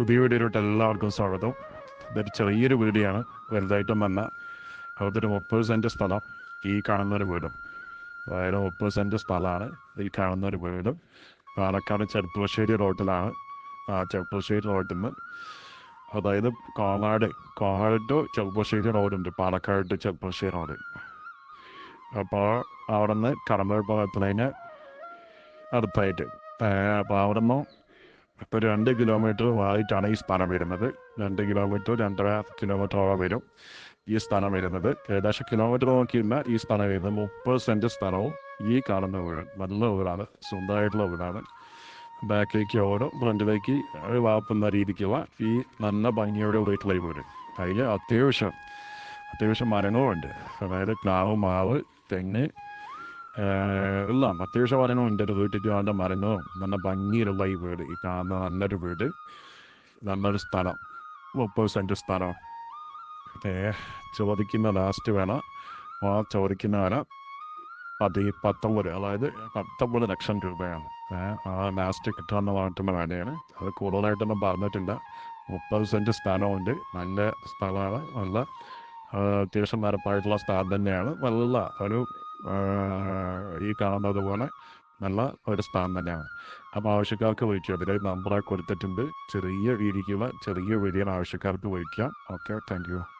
പുതിയ വീഡിയോയിലോട്ട് എല്ലാവർക്കും സ്വാഗതം. ഇതൊരു ചെറിയൊരു വീഡിയോയാണ്. വലുതായിട്ടും വന്ന അതൊരു മുപ്പത് സെന്റ് സ്ഥലം ഈ കാണുന്ന ഒരു വീടും. അതായത് മുപ്പത് സെന്റ് സ്ഥലമാണ് ഈ കാണുന്ന ഒരു വീടും. പാലക്കാട് ചെറുപ്പശ്ശേരി റോഡിലാണ് ആ ചെറുപ്പശ്ശേരി റോഡിൽ നിന്ന് അതായത് കോങ്ങാട് കോങ്ങാട് ടു ചെറുപ്പശ്ശേരി റോഡുണ്ട്. Palakkad to Cherppulassery road. അപ്പോൾ അവിടെ നിന്ന് കടമ്പ പോകുന്നതിന് അടുത്തായിട്ട് അപ്പോൾ അവിടെ നിന്ന് ഇപ്പോൾ രണ്ട് കിലോമീറ്റർ ആയിട്ടാണ് ഈ സ്ഥാനം വരുന്നത്. രണ്ട് കിലോമീറ്റർ രണ്ടര കിലോമീറ്ററോളം വരും ഈ സ്ഥാനം വരുന്നത്. ഏകദേശം കിലോമീറ്റർ നോക്കിയിരുന്നാൽ ഈ സ്ഥാനം വരുന്നത് മുപ്പത് സെന്റ് സ്ഥലവും ഈ കാണുന്ന വീട് നല്ല വീടാണ് സ്വന്തമായിട്ടുള്ള വീടാണ് ബാക്കിലേക്ക് ഓടും ഫ്രണ്ടിലേക്ക് വാപ്പുന്ന രീതിക്കുള്ള ഈ നല്ല ഭംഗിയോടെ വീട്ടിലേക്ക് വീട് അതിൽ അത്യാവശ്യം അത്യാവശ്യം മരങ്ങളുമുണ്ട് അതായത് പ്ലാവ് മാവ് തെങ്ങ് ഏഹ് എല്ലാം അത്യാവശ്യം മരങ്ങളുണ്ട് ഒരു വീട്ടിൽ വേണ്ട മരങ്ങളും നല്ല ഭംഗിയുള്ള ഈ വീട്. ഈ കാണുന്ന നല്ലൊരു വീട്. നല്ലൊരു സ്ഥലം. മുപ്പത് സെന്റ് സ്ഥലം. ചോദിക്കുന്ന ലാസ്റ്റ് വേണം. ആ ചോദിക്കുന്ന വില ഈ പത്തൊമ്പത് അതായത് പത്തൊമ്പത് ലക്ഷം രൂപയാണ്. ആ ലാസ്റ്റ് കിട്ടാന്ന് പറഞ്ഞിട്ടുള്ള വിലയാണ്. അത് കൂടുതലായിട്ടൊന്നും പറഞ്ഞിട്ടില്ല. മുപ്പത് സെന്റ് സ്ഥലമുണ്ട്. നല്ല സ്ഥലമാണ്. നല്ല അത്യാവശ്യം നിരപ്പായിട്ടുള്ള സ്ഥലം തന്നെയാണ്. നല്ല ഒരു ഈ കാണുന്നത് പോലെ നല്ല ഒരു സ്ഥാനം തന്നെയാണ്. അപ്പോൾ ആവശ്യക്കാർക്ക് വിളിക്കുക അതിൽ നമ്പർ കൊടുത്തിട്ടുണ്ട് ചെറിയ രീതിക്കുള്ള ചെറിയ വീഡിയോ ആവശ്യക്കാർക്ക് വിളിക്കാം ഓക്കെ താങ്ക്